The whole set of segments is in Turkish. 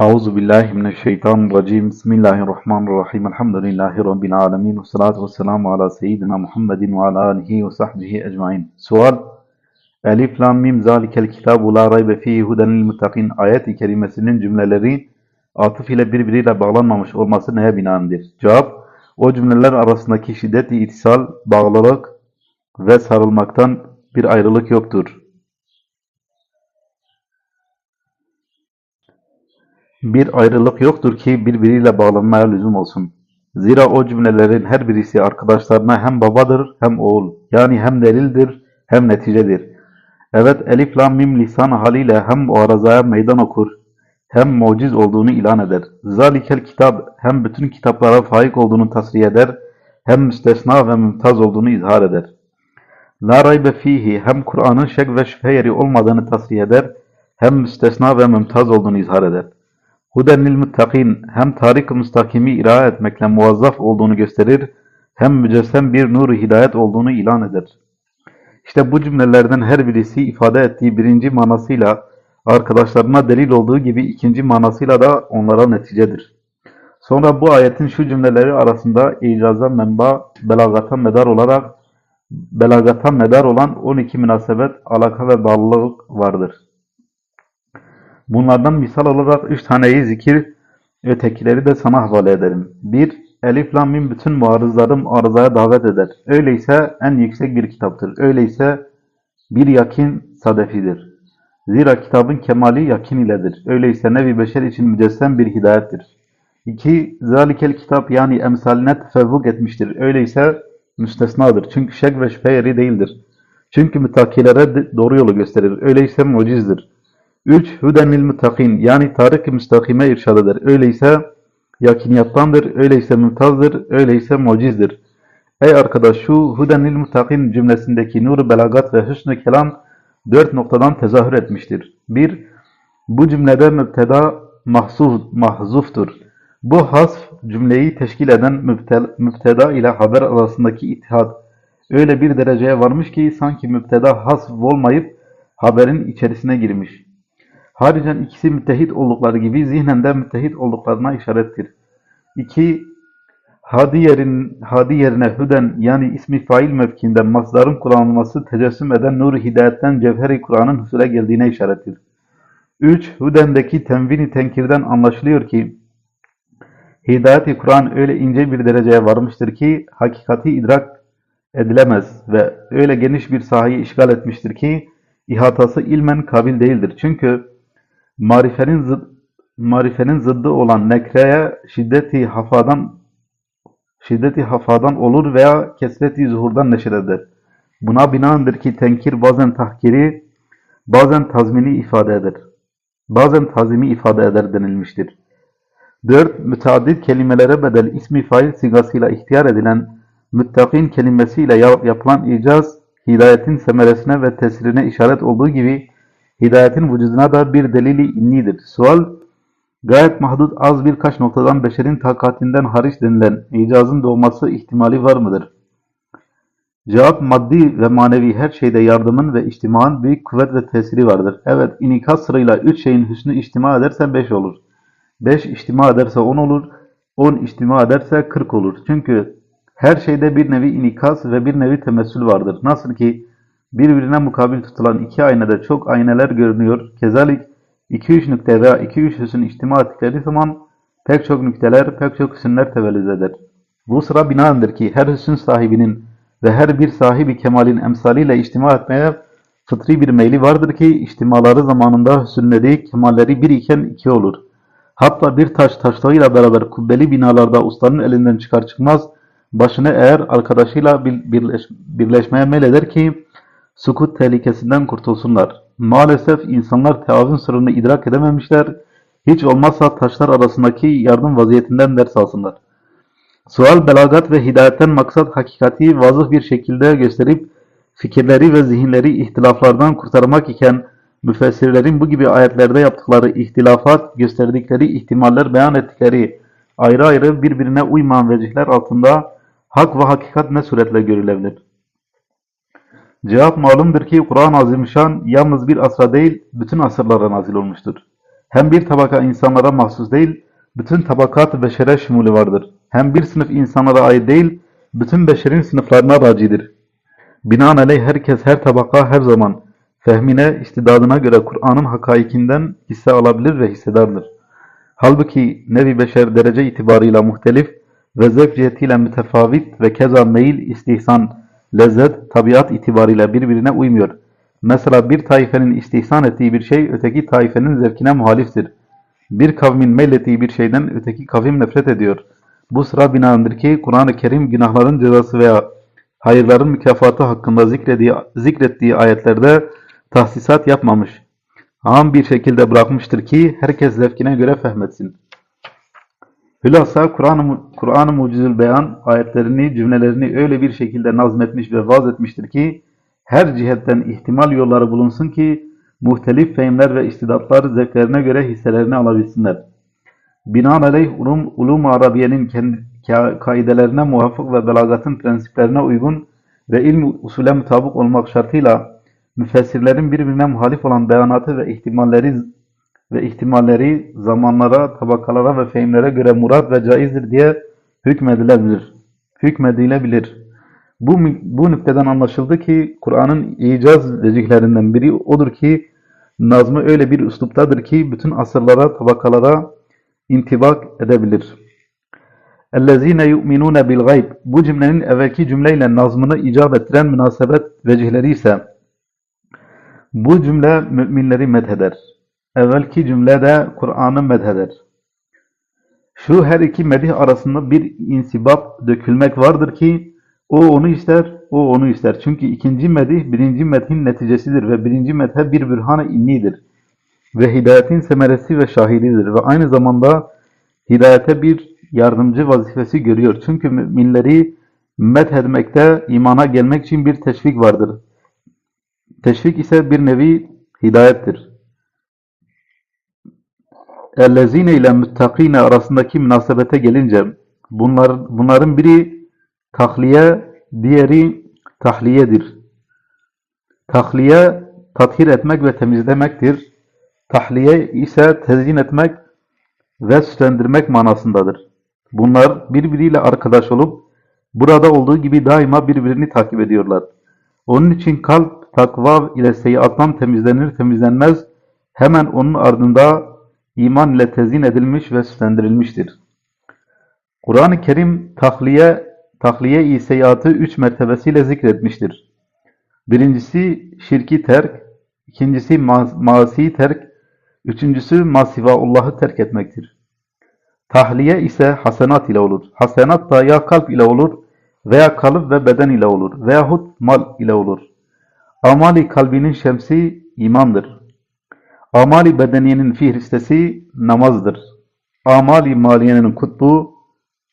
Euzu billahi mineşşeytanirracim. Bismillahirrahmanirrahim. Elhamdülillahi rabbil alamin. Ve salatu vesselamu ala seyyidina Muhammedin ve ala alihi ve sahbihi ecmaîn. Sual Elif lam mim zalikel kitabu la raybe fihi huden lil muttakin ayet-i kerimesinin cümleleri atıf ile birbiriyle bağlanmamış olması neye binaendir? Cevap O cümleler arasındaki şiddet-i itisal, bağlılık ve sarılmaktan bir ayrılık yoktur. Bir ayrılık yoktur ki birbiriyle bağlanmaya lüzum olsun. Zira o cümlelerin her birisi arkadaşlarına hem babadır hem oğul. Yani hem delildir hem neticedir. Evet elif lam mim lisan haliyle hem o arazaya meydan okur hem muciz olduğunu ilan eder. Zalikel kitap hem bütün kitaplara faik olduğunu tasrih eder hem müstesna ve mümtaz olduğunu izhar eder. La raybe fihi hem Kur'an'ın şek ve şüphe yeri olmadığını tasrih eder hem müstesna ve mümtaz olduğunu izhar eder. Huden lil muttakin hem tarik-ı müstakimi ira etmekle muvazzaf olduğunu gösterir hem mücessem bir nur hidayet olduğunu ilan eder. İşte bu cümlelerden her birisi ifade ettiği birinci manasıyla arkadaşlarına delil olduğu gibi ikinci manasıyla da onlara neticedir. Sonra bu ayetin şu cümleleri arasında icaza menba, belagata medar olarak belagata medar olan 12 münasebet, alaka ve bağlılık vardır. Bunlardan misal olarak üç taneyi zikir, ötekileri de sana havale ederim. 1. Elif lam bütün muarızlarım arızaya davet eder. Öyleyse en yüksek bir kitaptır. Öyleyse bir yakin sadefidir. Zira kitabın kemali yakin iledir. Öyleyse nevi beşer için mücessem bir hidayettir. 2. Zalikel kitap yani emsaline tefevvuk etmiştir. Öyleyse müstesnadır. Çünkü şek ve şüphe yeri değildir. Çünkü müttakilere doğru yolu gösterir. Öyleyse mucizdir. 3. Hüdenil muttakin yani tarik-i müstakime irşad eder. Öyleyse yakiniyattandır, öyleyse mümtazdır, öyleyse mucizdir. Ey arkadaş şu Hüdenil muttakin cümlesindeki nur belagat ve hüsnü kelam dört noktadan tezahür etmiştir. 1. Bu cümlede mübteda mahzuf, mahzuftur. Bu hasf cümleyi teşkil eden mübteda ile haber arasındaki ittihat öyle bir dereceye varmış ki sanki mübteda hasf olmayıp haberin içerisine girmiş. Haricen ikisi müttehit oldukları gibi zihnen de müttehit olduklarına işarettir. 2. Hadi, yerin, hadi yerine hüden yani ismi fail mevkinde masdarın kullanılması tecessüm eden nur hidayetten cevheri Kur'an'ın husule geldiğine işarettir. 3. Hüdendeki tenvini tenkirden anlaşılıyor ki hidayet-i Kur'an öyle ince bir dereceye varmıştır ki hakikati idrak edilemez ve öyle geniş bir sahayı işgal etmiştir ki ihatası ilmen kabil değildir. Çünkü marifenin, zıd, marifenin zıddı olan nekreye şiddeti hafadan şiddeti hafadan olur veya kesreti zuhurdan neşet eder. Buna binaendir ki tenkir bazen tahkiri, bazen tazmini ifade eder. Bazen tazimi ifade eder denilmiştir. 4. Müteaddit kelimelere bedel ismi fail sigasıyla ihtiyar edilen müttakin kelimesiyle yapılan icaz, hidayetin semeresine ve tesirine işaret olduğu gibi hidayetin vücuduna da bir delili innidir. Sual, gayet mahdut az birkaç noktadan beşerin takatinden hariç denilen icazın doğması ihtimali var mıdır? Cevap, maddi ve manevi her şeyde yardımın ve içtimanın büyük kuvvet ve tesiri vardır. Evet, inikas sırayla üç şeyin hüsnü içtima ederse beş olur. Beş içtima ederse on olur. On içtima ederse kırk olur. Çünkü her şeyde bir nevi inikas ve bir nevi temessül vardır. Nasıl ki birbirine mukabil tutulan iki aynada çok ayneler görünüyor. Kezalik 2-3 nükte veya 2-3 hüsün içtima ettikleri zaman pek çok nükteler, pek çok hüsünler tevellüz eder. Bu sıra binaendir ki her hüsün sahibinin ve her bir sahibi kemalin emsaliyle içtima etmeye fıtri bir meyli vardır ki içtimaları zamanında hüsünleri, kemalleri bir iken iki olur. Hatta bir taş taşlarıyla beraber kubbeli binalarda ustanın elinden çıkar çıkmaz başını eğer arkadaşıyla birleş, birleşmeye meyleder ki sukut tehlikesinden kurtulsunlar. Maalesef insanlar teavün sırrını idrak edememişler, hiç olmazsa taşlar arasındaki yardım vaziyetinden ders alsınlar. Sual, belagat ve hidayetten maksat hakikati vazıh bir şekilde gösterip fikirleri ve zihinleri ihtilaflardan kurtarmak iken müfessirlerin bu gibi ayetlerde yaptıkları ihtilafat, gösterdikleri ihtimaller beyan ettikleri ayrı ayrı birbirine uymayan vecihler altında hak ve hakikat ne suretle görülebilir? Cevap malumdur ki Kur'an-ı Azimüşşan yalnız bir asra değil bütün asırlara nazil olmuştur. Hem bir tabaka insanlara mahsus değil, bütün tabakat-ı beşere şumulu vardır. Hem bir sınıf insanlara ait değil, bütün beşerin sınıflarına racidir. Binaenaleyh herkes her tabaka her zaman fehmine, istidadına göre Kur'an'ın hakaikinden hisse alabilir ve hissedardır. Halbuki nevi beşer derece itibarıyla muhtelif ve zevk cihetiyle mütefavit ve keza meyil, istihsan, lezzet, tabiat itibariyle birbirine uymuyor. Mesela bir taifenin istihsan ettiği bir şey öteki taifenin zevkine muhaliftir. Bir kavmin meylettiği bir şeyden öteki kavim nefret ediyor. Bu sıra binaendir ki Kur'an-ı Kerim günahların cezası veya hayırların mükafatı hakkında zikrediği, zikrettiği ayetlerde tahsisat yapmamış. Am bir şekilde bırakmıştır ki herkes zevkine göre fehmetsin. Hülasa Kur'an-ı Kur'an-ı Mucizül Beyan ayetlerini, cümlelerini öyle bir şekilde nazmetmiş ve vaz etmiştir ki her cihetten ihtimal yolları bulunsun ki muhtelif fehimler ve istidatlar zevklerine göre hisselerini alabilsinler. Binaenaleyh ulum, ulum Arabiye'nin kaidelerine muvaffak ve belagatın prensiplerine uygun ve ilm usule mutabık olmak şartıyla müfessirlerin birbirine muhalif olan beyanatı ve ihtimalleri ve ihtimalleri zamanlara, tabakalara ve fehimlere göre murat ve caizdir diye hükmedilebilir. Hükmedilebilir. Bu, bu nükteden anlaşıldı ki Kur'an'ın icaz vecihlerinden biri odur ki nazmı öyle bir üsluptadır ki bütün asırlara, tabakalara intibak edebilir. اَلَّذ۪ينَ يُؤْمِنُونَ بِالْغَيْبِ Bu cümlenin evvelki cümleyle nazmını icap ettiren münasebet vecihleri ise bu cümle müminleri medheder. Evvelki cümle de Kur'an'ı medheder. Şu her iki medih arasında bir insibap dökülmek vardır ki o onu ister, o onu ister. Çünkü ikinci medih birinci medhin neticesidir ve birinci medhe bir bürhan-ı innidir. Ve hidayetin semeresi ve şahididir ve aynı zamanda hidayete bir yardımcı vazifesi görüyor. Çünkü müminleri methetmekte imana gelmek için bir teşvik vardır. Teşvik ise bir nevi hidayettir. Ellezine ile müttakine arasındaki münasebete gelince bunlar, bunların biri tahliye, diğeri tahliyedir. Tahliye tathir etmek ve temizlemektir. Tahliye ise tezyin etmek ve süslendirmek manasındadır. Bunlar birbiriyle arkadaş olup burada olduğu gibi daima birbirini takip ediyorlar. Onun için kalp takva ile seyiattan temizlenir temizlenmez hemen onun ardında iman ile tezyin edilmiş ve süslendirilmiştir. Kur'an-ı Kerim tahliye, tahliye-i seyiatı üç mertebesiyle zikretmiştir. Birincisi şirki terk, ikincisi ma masiyi terk, üçüncüsü masivaallah'ı terk etmektir. Tahliye ise hasenat ile olur. Hasenat da ya kalp ile olur veya kalıp ve beden ile olur veyahut mal ile olur. Amali kalbinin şemsi imandır. Amali bedeniyenin fihristesi namazdır. Amali maliyenin kutbu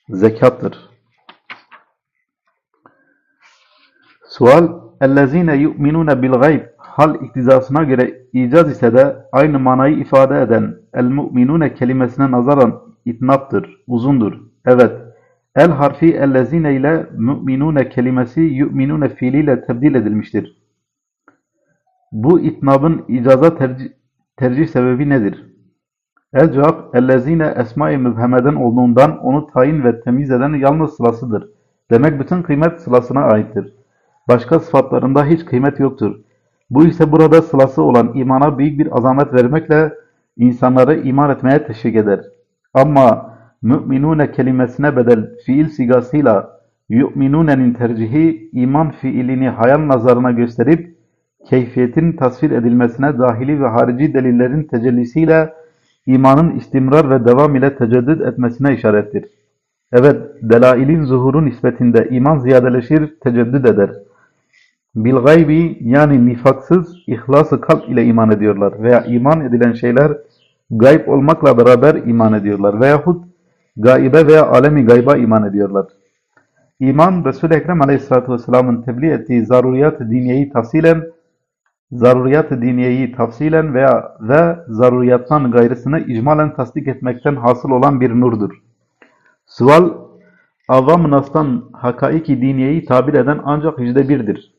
zekattır. Sual اَلَّذ۪ينَ يُؤْمِنُونَ بِالْغَيْبِ Hal iktizasına göre icaz ise de aynı manayı ifade eden el-mu'minune kelimesine nazaran itnaptır, uzundur. Evet, el harfi ellezine ile mü'minune kelimesi yu'minune fiiliyle tebdil edilmiştir. Bu itnabın icaza tercih, tercih sebebi nedir? El cevap, ellezine esma-i mübhemeden olduğundan onu tayin ve temiz eden yalnız sılasıdır. Demek bütün kıymet sılasına aittir. Başka sıfatlarında hiç kıymet yoktur. Bu ise burada sılası olan imana büyük bir azamet vermekle insanları iman etmeye teşvik eder. Ama müminune kelimesine bedel fiil sigasıyla yu'minune'nin tercihi iman fiilini hayal nazarına gösterip keyfiyetin tasvir edilmesine dahili ve harici delillerin tecellisiyle imanın istimrar ve devam ile teceddüd etmesine işarettir. Evet, delailin zuhuru nispetinde iman ziyadeleşir, teceddüd eder. Bil gaybi yani nifaksız, ihlası kalp ile iman ediyorlar veya iman edilen şeyler gayb olmakla beraber iman ediyorlar veyahut gaybe veya alemi gayba iman ediyorlar. İman, Resul-i Ekrem Aleyhisselatü Vesselam'ın tebliğ ettiği zaruriyat-ı diniyeyi tafsilen, zaruriyat-ı diniyeyi tafsilen veya ve zaruriyattan gayrısını icmalen tasdik etmekten hasıl olan bir nurdur. Sual, avam nastan hakaiki diniyeyi tabir eden ancak yüzde birdir.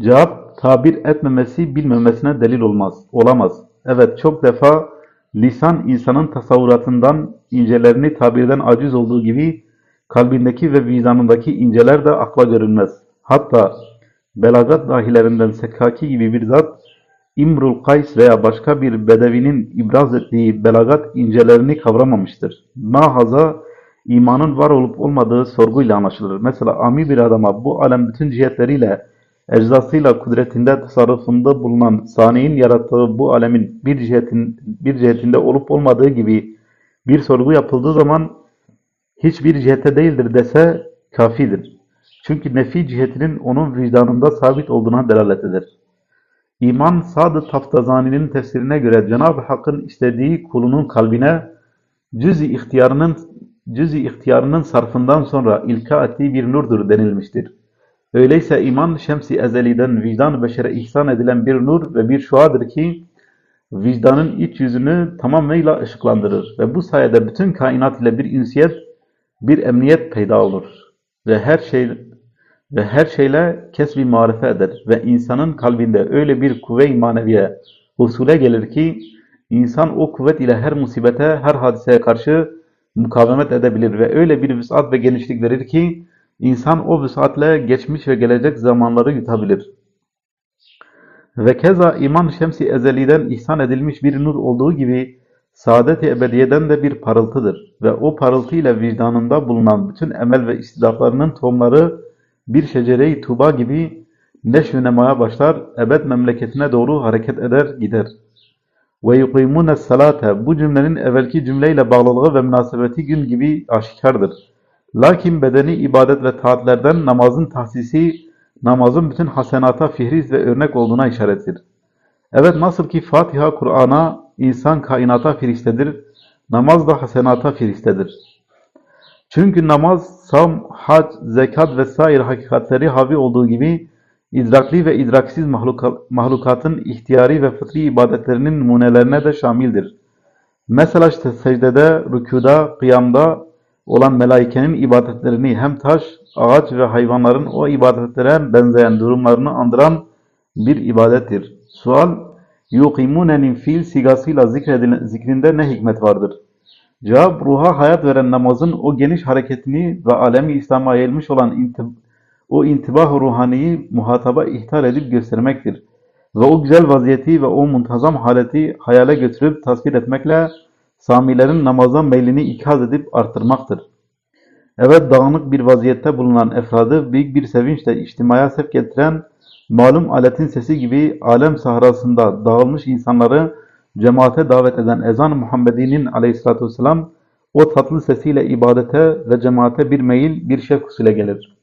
Cevap, tabir etmemesi bilmemesine delil olmaz, olamaz. Evet çok defa lisan insanın tasavvuratından incelerini tabirden aciz olduğu gibi kalbindeki ve vicdanındaki inceler de akla görünmez. Hatta belagat dahilerinden Sekkaki gibi bir zat İmrul Kays veya başka bir bedevinin ibraz ettiği belagat incelerini kavramamıştır. Mahaza imanın var olup olmadığı sorguyla anlaşılır. Mesela ami bir adama bu alem bütün cihetleriyle, eczasıyla, kudretinde, tasarrufunda bulunan saniyin yarattığı bu alemin bir cihetin bir cihetinde olup olmadığı gibi bir sorgu yapıldığı zaman hiçbir cihette değildir dese kafidir. Çünkü nefi cihetinin onun vicdanında sabit olduğuna delalet eder. İman Sadı Taftazani'nin tefsirine göre Cenab-ı Hakk'ın istediği kulunun kalbine cüz-i ihtiyarının cüz-i ihtiyarının sarfından sonra ilka ettiği bir nurdur denilmiştir. Öyleyse iman şemsi ezeliden vicdan beşere ihsan edilen bir nur ve bir şuadır ki vicdanın iç yüzünü tamamıyla ışıklandırır ve bu sayede bütün kainat ile bir ünsiyet, bir emniyet peyda olur ve her şey ve her şeyle kesbi marife eder ve insanın kalbinde öyle bir kuvve-i maneviye husule gelir ki insan o kuvvet ile her musibete, her hadiseye karşı mukavemet edebilir ve öyle bir vüsat ve genişlik verir ki insan o vüsatle geçmiş ve gelecek zamanları yutabilir. Ve keza iman şemsi ezeliden ihsan edilmiş bir nur olduğu gibi saadet-i ebediyeden de bir parıltıdır ve o parıltı ile vicdanında bulunan bütün emel ve istidatlarının tohumları bir şecere-i tuba gibi neşvünemaya başlar, ebed memleketine doğru hareket eder gider. Ve yukimune salate bu cümlenin evvelki cümleyle bağlılığı ve münasebeti gün gibi aşikardır. Lakin bedeni ibadet ve taatlerden namazın tahsisi, namazın bütün hasenata fihriz ve örnek olduğuna işarettir. Evet nasıl ki Fatiha Kur'an'a, insan kainata firistedir, namaz da hasenata firistedir. Çünkü namaz, sam, hac, zekat vesaire hakikatleri havi olduğu gibi idrakli ve idraksiz mahluka, mahlukatın ihtiyari ve fıtri ibadetlerinin numunelerine de şamildir. Mesela işte secdede, rükuda, kıyamda olan melaikenin ibadetlerini hem taş, ağaç ve hayvanların o ibadetlere benzeyen durumlarını andıran bir ibadettir. Sual, yuqimunenin fiil sigasıyla zikrinde ne hikmet vardır? Cevap, ruha hayat veren namazın o geniş hareketini ve alemi İslam'a yayılmış olan intib o intibah ruhaniyi muhataba ihtar edip göstermektir. Ve o güzel vaziyeti ve o muntazam haleti hayale götürüp tasvir etmekle Samilerin namaza meylini ikaz edip arttırmaktır. Evet dağınık bir vaziyette bulunan efradı büyük bir sevinçle içtimaya sevk ettiren malum aletin sesi gibi alem sahrasında dağılmış insanları cemaate davet eden ezan-ı Muhammedi'nin aleyhissalatü vesselam o tatlı sesiyle ibadete ve cemaate bir meyil, bir şevk usule gelir.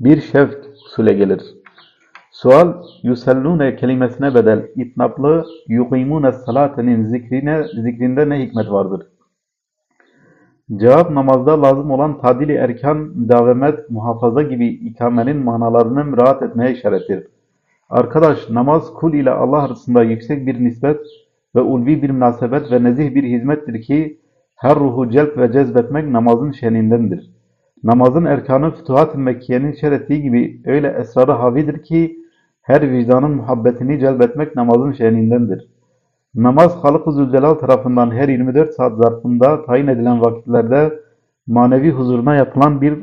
Bir şevk usule gelir. Sual, yusellune kelimesine bedel itnaplı yukimune salatenin zikrine, zikrinde ne hikmet vardır? Cevap namazda lazım olan tadili erkan, müdavemet, muhafaza gibi ikamenin manalarını müraat etmeye işarettir. Arkadaş, namaz kul ile Allah arasında yüksek bir nispet ve ulvi bir münasebet ve nezih bir hizmettir ki her ruhu celp ve cezbetmek namazın şenindendir. Namazın erkanı Fütuhat-ı Mekke'nin şerettiği gibi öyle esrarı havidir ki her vicdanın muhabbetini celbetmek namazın şenindendir. Namaz Halık-ı Zülcelal tarafından her 24 saat zarfında tayin edilen vakitlerde manevi huzuruna yapılan bir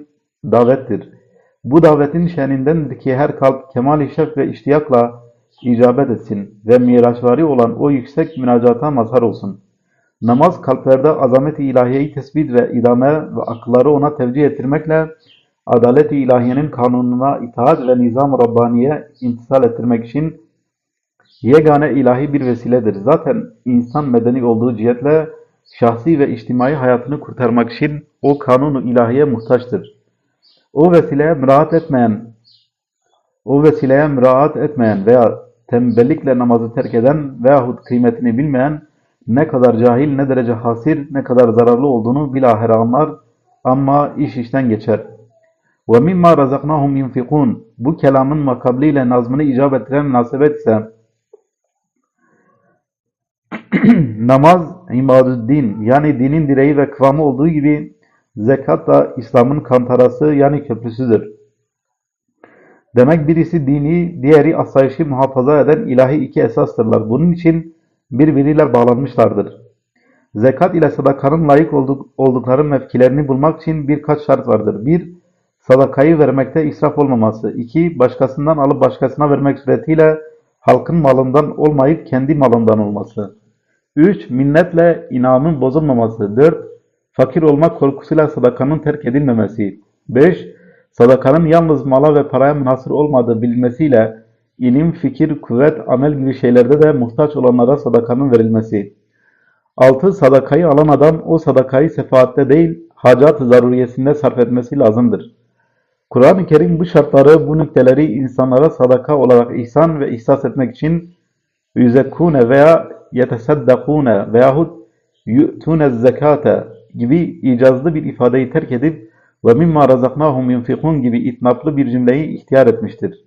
davettir. Bu davetin şenindendir ki her kalp kemal-i şevk ve iştiyakla icabet etsin ve miraçvari olan o yüksek münacata mazhar olsun. Namaz kalplerde azamet-i ilahiyeyi tespit ve idame ve akılları ona tevcih ettirmekle adalet-i ilahiyenin kanununa itaat ve nizam-ı Rabbaniye intisal ettirmek için yegane ilahi bir vesiledir. Zaten insan medeni olduğu cihetle şahsi ve içtimai hayatını kurtarmak için o kanunu ilahiye muhtaçtır. O vesileye müraat etmeyen, o vesileye müraat etmeyen veya tembellikle namazı terk eden veyahut kıymetini bilmeyen ne kadar cahil, ne derece hasir, ne kadar zararlı olduğunu bilahare anlar ama iş işten geçer. وَمِمَّا رَزَقْنَاهُمْ يُنْفِقُونَ Bu kelamın makabliyle nazmını icap ettiren münasebet ise namaz imadüddin yani dinin direği ve kıvamı olduğu gibi zekat da İslam'ın kantarası yani köprüsüdür. Demek birisi dini, diğeri asayişi muhafaza eden ilahi iki esastırlar. Bunun için birbiriyle bağlanmışlardır. Zekat ile sadakanın layık olduk, oldukları mevkilerini bulmak için birkaç şart vardır. 1. Sadakayı vermekte israf olmaması. 2. Başkasından alıp başkasına vermek suretiyle halkın malından olmayıp kendi malından olması. 3. Minnetle inamın bozulmaması. 4. Fakir olmak korkusuyla sadakanın terk edilmemesi. 5. Sadakanın yalnız mala ve paraya münhasır olmadığı bilinmesiyle ilim, fikir, kuvvet, amel gibi şeylerde de muhtaç olanlara sadakanın verilmesi. 6. Sadakayı alan adam o sadakayı sefaatte değil, hacat zaruriyesinde sarf etmesi lazımdır. Kur'an-ı Kerim bu şartları, bu nükteleri insanlara sadaka olarak ihsan ve ihsas etmek için yüzekkune veya yetesaddakune veyahut yu'tune zekate gibi icazlı bir ifadeyi terk edip ve mimma razaknahum yunfikun gibi itnaplı bir cümleyi ihtiyar etmiştir.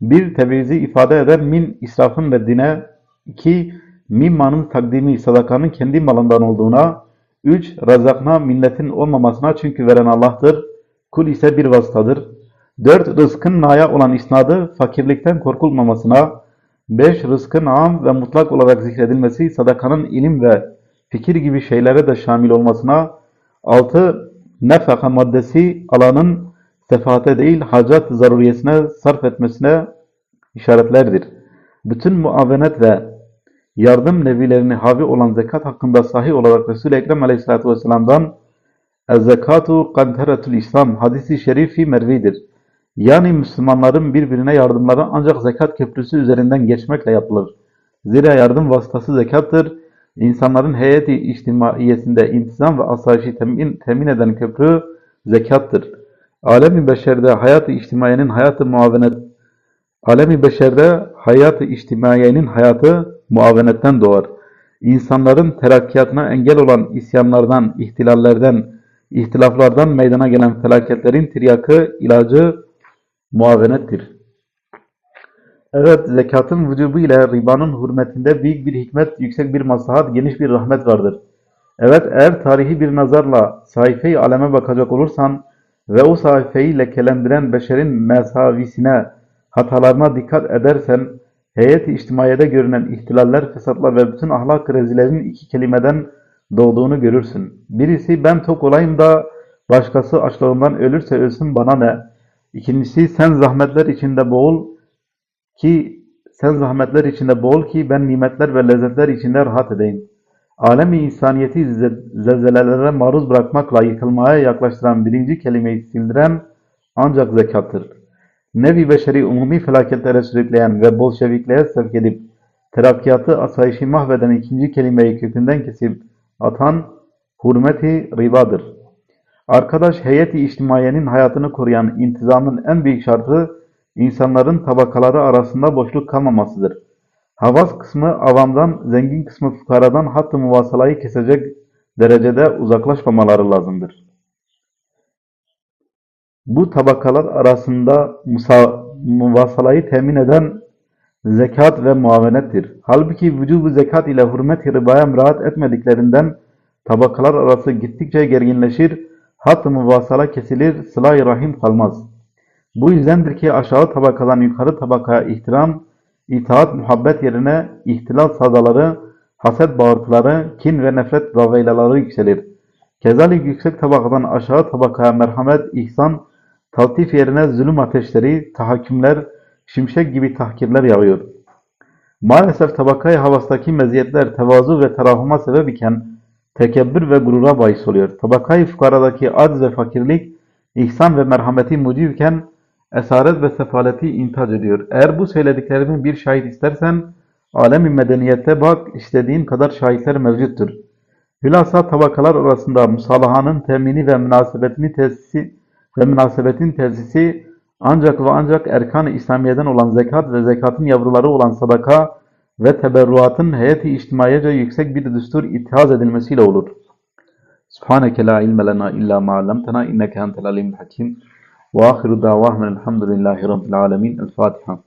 Bir tebrizi ifade eden min israfın reddine, iki mimmanın takdimi sadakanın kendi malından olduğuna, üç razakna milletin olmamasına çünkü veren Allah'tır, kul ise bir vasıtadır. Dört rızkın naya olan isnadı fakirlikten korkulmamasına, beş rızkın am ve mutlak olarak zikredilmesi sadakanın ilim ve fikir gibi şeylere de şamil olmasına, altı nefaka maddesi alanın sefahate değil hacat zaruriyesine sarf etmesine işaretlerdir. Bütün muavenet ve yardım nevilerini havi olan zekat hakkında sahih olarak Resul-i Ekrem Aleyhisselatü Vesselam'dan Ez-zekatu kanteretül İslam hadisi şerifi mervidir. Yani Müslümanların birbirine yardımları ancak zekat köprüsü üzerinden geçmekle yapılır. Zira yardım vasıtası zekattır. İnsanların heyeti içtimaiyesinde intizam ve asayişi temin, temin eden köprü zekattır. Alemi beşerde hayat-ı içtimaiyenin hayatı muavenet Alemi beşerde hayat-ı içtimaiyenin hayatı muavenetten doğar. İnsanların terakkiyatına engel olan isyanlardan, ihtilallerden, ihtilaflardan meydana gelen felaketlerin tiryakı, ilacı muavenettir. Evet, zekatın vücubu ile ribanın hürmetinde büyük bir hikmet, yüksek bir maslahat, geniş bir rahmet vardır. Evet, eğer tarihi bir nazarla sayfayı aleme bakacak olursan ve o sayfayı lekelendiren beşerin mesavisine, hatalarına dikkat edersen, heyet-i içtimaiyede görünen ihtilaller, fesatlar ve bütün ahlak rezilerin iki kelimeden doğduğunu görürsün. Birisi ben tok olayım da başkası açlığından ölürse ölsün bana ne? İkincisi sen zahmetler içinde boğul ki sen zahmetler içinde boğul ki ben nimetler ve lezzetler içinde rahat edeyim. Alemi insaniyeti zelzelelere maruz bırakmakla yıkılmaya yaklaştıran birinci kelimeyi sildiren ancak zekattır. Nevi beşeri umumi felaketlere sürükleyen ve bolşevikliğe sevk edip terakkiyatı asayişi mahveden ikinci kelimeyi kökünden kesip atan hürmeti ribadır. Arkadaş heyeti içtimaiyenin hayatını koruyan intizamın en büyük şartı insanların tabakaları arasında boşluk kalmamasıdır. Havas kısmı avamdan, zengin kısmı fukaradan hattı muvasalayı kesecek derecede uzaklaşmamaları lazımdır. Bu tabakalar arasında muvasalayı temin eden zekat ve muavenettir. Halbuki vücubu zekat ile hürmet-i ribaya etmediklerinden tabakalar arası gittikçe gerginleşir, hat-ı muvasala kesilir, sıla-i rahim kalmaz. Bu yüzdendir ki aşağı tabakadan yukarı tabakaya ihtiram, itaat, muhabbet yerine ihtilal sadaları, haset bağırtıları, kin ve nefret davaylaları yükselir. Kezalik yüksek tabakadan aşağı tabakaya merhamet, ihsan, taltif yerine zulüm ateşleri, tahakkümler, şimşek gibi tahkirler yağıyor. Maalesef tabakayı havastaki meziyetler tevazu ve terahuma sebep iken tekebbür ve gurura bahis oluyor. Tabakayı fukaradaki acz ve fakirlik, ihsan ve merhameti mucibken esaret ve sefaleti intac ediyor. Eğer bu söylediklerimi bir şahit istersen, alemi medeniyette bak, istediğin kadar şahitler mevcuttur. Hülasa tabakalar arasında musalahanın temini ve münasebetini tesisi ve münasebetin tesisi ancak ve ancak erkan-ı İslamiye'den olan zekat ve zekatın yavruları olan sadaka ve teberruatın heyeti içtimaiyece yüksek bir düstur ittihaz edilmesiyle olur. Subhaneke la ilme lena illa ma allamtena inneke entel alimul hakim. Ve ahiru davahmen elhamdülillahi rabbil alemin. El Fatiha.